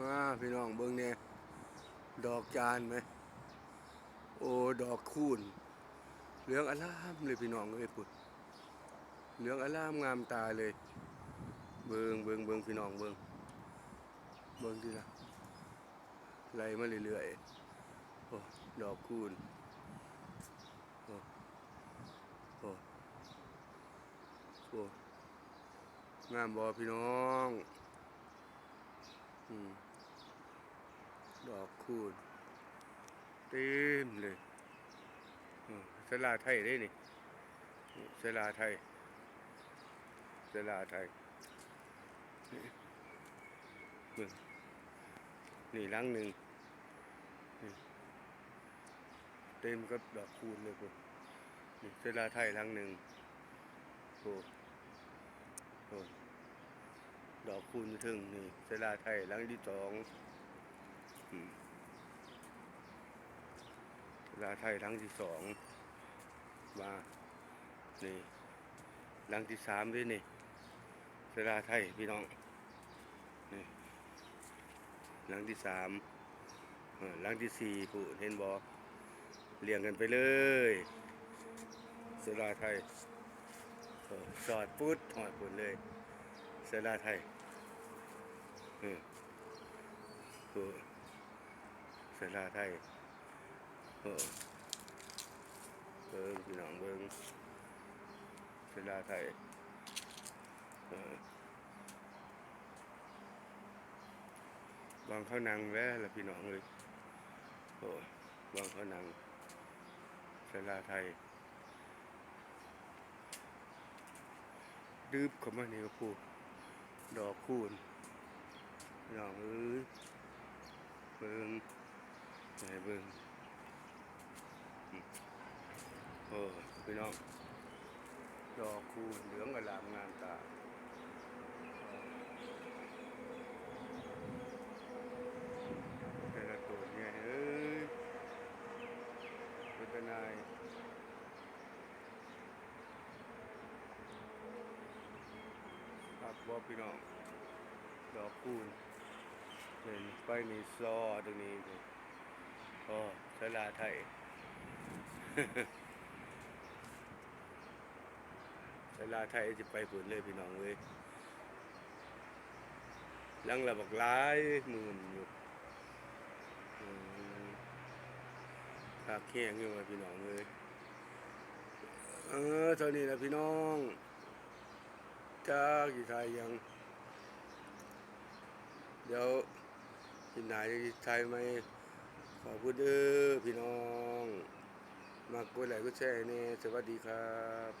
มาพี่น้องเบิ่งเนี่ยดอกจานไหม โอ้ดอกคูณเหลืองอลามเลยพี่น้องเอ้ยปุดเหลืองอลามงามตาเลย เบิงเบิงเบิงพี่น้องเบิงเบิงที่ละไล่มาเรื่อยๆโอ้ดอกคูณโอ้โอ้โอ้งามบอพี่น้องอืมด อกคูณเต็มเลยสลาไทยได้นี่สลาไทยสลาไทยนี่เบิ่งหลังหนึ่งเต็มกับดอกคูณเลยพุ่นนี่เสลาไทยลังหนึ่งโอ้โอ้ดอกคูณถึงนี่เสลาไทยลังที่สอง ลาไทยหลังที่สองมานี่หลังที่สามด้วยนี่สลาไทยพี่น้องนี่หลังที่สามหลังที่สี่ผู้เห็นบอเรียงกันไปเลยสลาไทยเออสอดปุ๊ดหอดปุ่นเลยสลาไทยเอ เสลาไทยเออเบิ้งพี่น้องเบิ้งเสลาไทยเออวางเขานังแล้วล่ะพี่น้องเลยโอ้วางเขานังสลาไทย ดืบเขามานี่ก็พูดดอกคูณน้องเอ้ยเบิ่ง ไหนเบิ่งอืมโอ้พี่น้องดอกคูณเหลืองอลามงามตาแต่ละตัวเนี่ยเอ้ยเป็นตาหนายครับบอพี่น้อง ดอกคูณเป็นไปในซอตรงนี้ อ๋อสลาไทยเวลาไทยจะไปผุนเลยพี่น้องเลยลังระบอกหลายหมื่นอยู่อืมคาแข้งอยู่ว่าพี่น้องเลยเออเท่านี้นะพี่น้องจ้ากี่ไทยยัง เดี๋ยวกินไหนจะไทยไหม ขอบคุณเด้อพี่น้อง มากกดไลค์กดแชร์ให้แนี่สวัสดีครับ